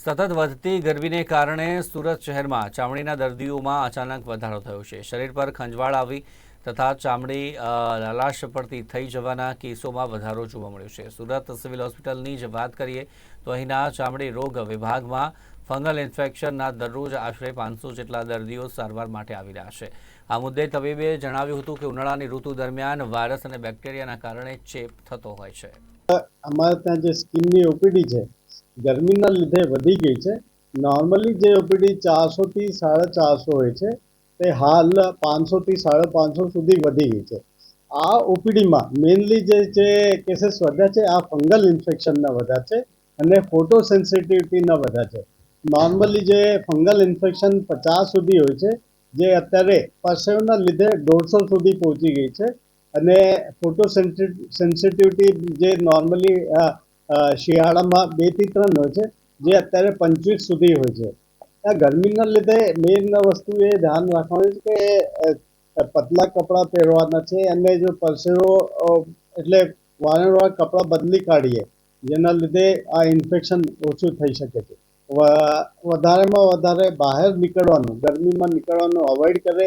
સતત વધતી ગરમીને કારણે સુરત શહેરમાં ચામડીના દર્દીઓમાં અચાનક વધારો થયો છે. શરીર પર ખંજવાળ આવી તથા ચામડી લાલાશ પડતી થઈ જવાના કેસોમાં વધારો જોવા મળ્યો છે. સુરત સિવિલ હોસ્પિટલની જ વાત કરીએ તો અહીંના ચામડી રોગ વિભાગમાં ફંગલ ઇન્ફેક્શનના દરરોજ આશરે પાંચસો જેટલા દર્દીઓ સારવાર માટે આવી રહ્યા છે. આ મુદ્દે તબીબે જણાવ્યું હતું કે ઉનાળાની ઋતુ દરમિયાન વાયરસ અને બેક્ટેરિયાના કારણે ચેપ થતો હોય છે. અમારે ત્યાં જે સ્કીનની ઓપીડી છે ગરમીના લીધે વધી ગઈ છે. નોર્મલી જે ઓપીડી ચારસોથી સાડા ચારસો હોય છે, તે હાલ પાંચસોથી સાડા પાંચસો સુધી વધી ગઈ છે. આ ઓપીડીમાં મેઇનલી જે જે કેસીસ વધ્યા છે, આ ફંગલ ઇન્ફેક્શનના વધ્યા છે અને ફોટો સેન્સિટિવિટીના વધ્યા છે. નોર્મલી જે ફંગલ ઇન્ફેક્શન પચાસ સુધી હોય છે, જે અત્યારે પરસેવના લીધે દોઢસો સુધી પહોંચી ગઈ છે અને ફોટો સેન્સિટિવિટી જે નોર્મલી શિયાળામાં બેથી ત્રણ હોય છે, જે અત્યારે પંચવીસ સુધી હોય છે. આ ગરમીના લીધે મેઇન વસ્તુ એ ધ્યાન રાખવાનું છે કે પતલા કપડાં પહેરવાના છે અને જો પરસેવો એટલે વારંવાર કપડાં બદલી કાઢીએ, જેના લીધે આ ઇન્ફેક્શન ઓછું થઈ શકે છે. વધારેમાં વધારે બહાર નીકળવાનું, ગરમીમાં નીકળવાનું અવોઇડ કરે